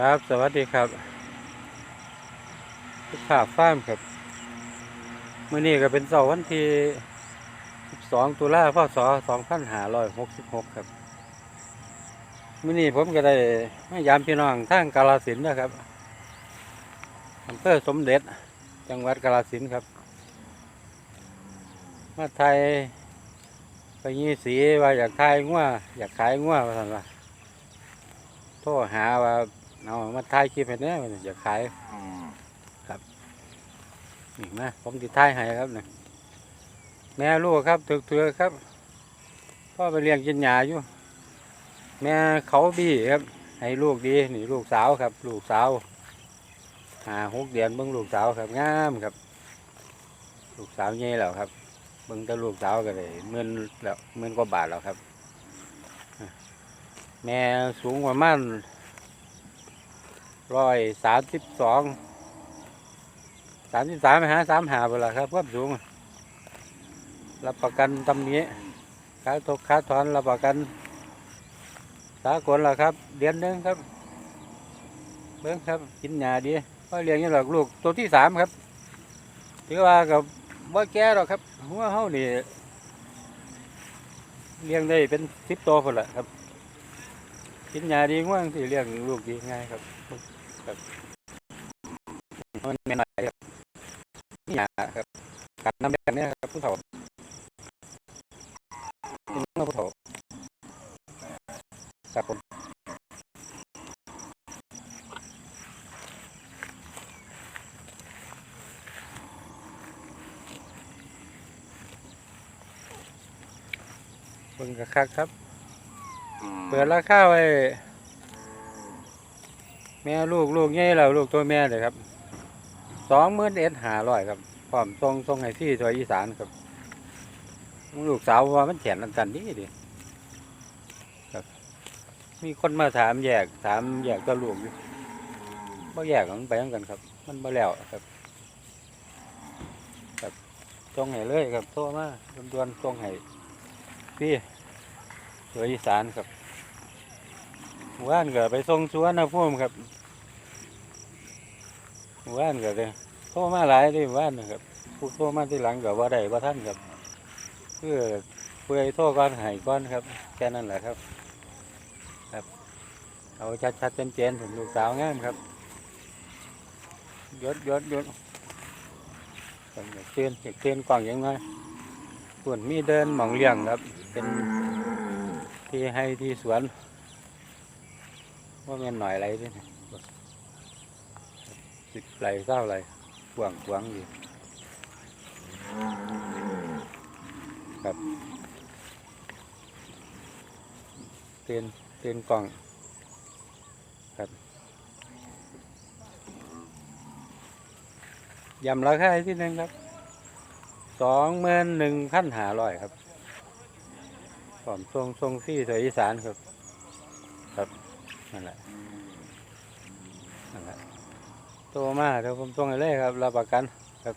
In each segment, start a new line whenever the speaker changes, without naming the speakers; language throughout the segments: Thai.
ครับ สวัสดีครับทุกภาพฟ้ามครับเมื่อนี้ก็เป็นเสาร์วันที่ 12 ตุลาพศ2566 ครับเมื่อนี้ผมก็ได้มายามพี่น้องทางกาลสินนะครับอำเภอสมเด็จ จังหวัดกาลสินครับ มาไทยไปยี่สีว่าอยากทายงัวอยากขายงัวว่าสันว่าโทรหาว่า เอามาถ่ายคลิปให้แน่ว่าอยากขายนี่นะผมติถ่ายให้ครับนี่แม่ลูกครับถือถือครับพ่อไปเลี้ยงกินหญ้าอยู่ แม่เขาบี้ครับ ให้ลูกดีนี่ลูกสาวครับ ลูกสาวหาหกเดือนเบิ่งลูกสาวครับงามครับ ลูกสาวใหญ่แล้วครับเบิ่งแต่ลูกสาวก็เลยเมื่นแล้วเมื่นกว่าบาทแล้วครับ แม่สูงประมาณ ร้อยสามสิบสองสามสิบสามหาสามหาไปละครับความสูง รับประกันตำนี้ค้าทกค้าถอนรับประกันสากลละครับ เดือนนึงครับเบิ้งครับกินหญ้าดีพ่อเลี้ยงยังหลอกลูกตัวที่สามครับถือว่ากับบ่แก่หรอกครับหัวเฮานี่เลี้ยงได้เป็นสิบตัวคนละครับกินหญ้าดีง่วงที่เลี้ยงลูกดีง่ายครับ ครับมันไม่น้อยครับหญ้าครับการนำแบบนี้ครับผู้เฒ่าเป็นน้องผู้เฒ่าครับผมเบิ่งกระคักครับ เปิดราคาไว้ แม่ลูกลูกใหญ่แล้วลูกตัวแม่เลยครับสองหมื่นเอ็ดหาร้อยครับพร้อมทรงทรงให้ที่ตัวอีสานครับลูกสาวว่ามันแขนอันกันดีดิครับมีคนมาถามแยกถามแยกตัวลูกอยู่บ่แยกมันไปยังกันครับ มันบ่แล้วครับครับทรงให้เลยครับโทรมาดวนๆทรงให้พี่ตัวอีสานครับ หมู่บ้านก็ไปส่งสวนนะพุ่มครับหมู่บ้านก็เลยโทรมาหลายเลยหมู่บ้านนะครับผู้โทรมาที่หลังก็ว่าได้ว่าท่านครับ เพื่อเพื่อโทรก่อนหายก่อนครับแค่นั้นแหละครับ ครับ เอาชัดๆเจนๆผมลูกสาวงามครับยศยศยศผมอยากเตือนอยากเตือนกล่องยังไงส่วนมีเดินหมองเลี้ยงครับ เป็นที่ให้ที่สวน ว่าแม่นหน่อยอะไรด้วยนะสิบไหลเศร้าไหลกวางกวางอยู่ครับเตียนเตียนกล่องครับยำราคาที่หนึ่งครับสองหมื่นหนึ่งพันหาร้อยครับผอมทรงทรงซี่สวยอีสานครับ นั่นแหละนั่นแหละโตมาเดี๋ยวผมส่งให้เลยครับรับประกันครับ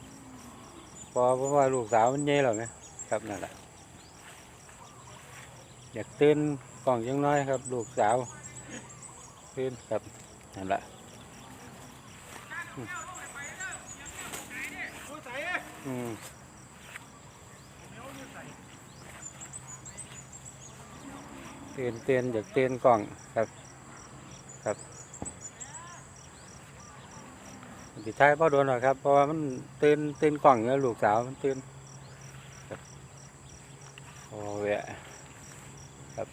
พอเพราะว่าลูกสาวมันเย่หรอกนะครับนั่นแหละอยากตื่นกล่องยังน้อยครับ ลูกสาวตื่นครับนั่นแหละอืมอืมตื่นเตือนอยากเตื่นกล่องครับ ครับสิท้ายพ่อโดนหรอกครับ เพราะว่ามันตื่นตื่นกล่องแล้วลูกสาวมันตื่นโอ้เวะครับ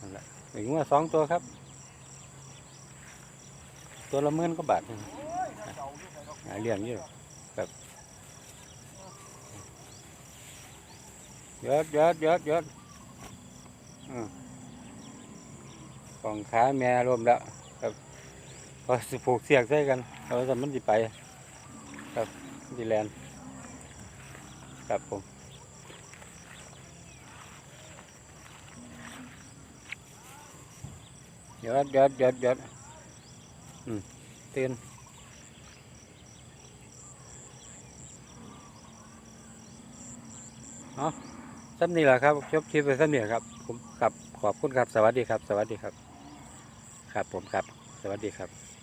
นั่นแหละถึงว่าสองตัวครับ ตัวละหมื่นก็บาทหนึ่งหาเลี้ยงอยู่ครับยอดยอดยอดยอด อืมของขาแม่รวมแล้วครับพอสิผูกเสียกใส่กันเราจะมันสิไป ครับดีแลนครับผมยอดยอดยอดยอดอืมเตือนเอา ซ้ำนี่แหละครับจบคลิปไปซ้ำนี่ครับผมกับขอบคุณครับ สวัสดีครับ สวัสดีครับ ครับผมครับ สวัสดีครับ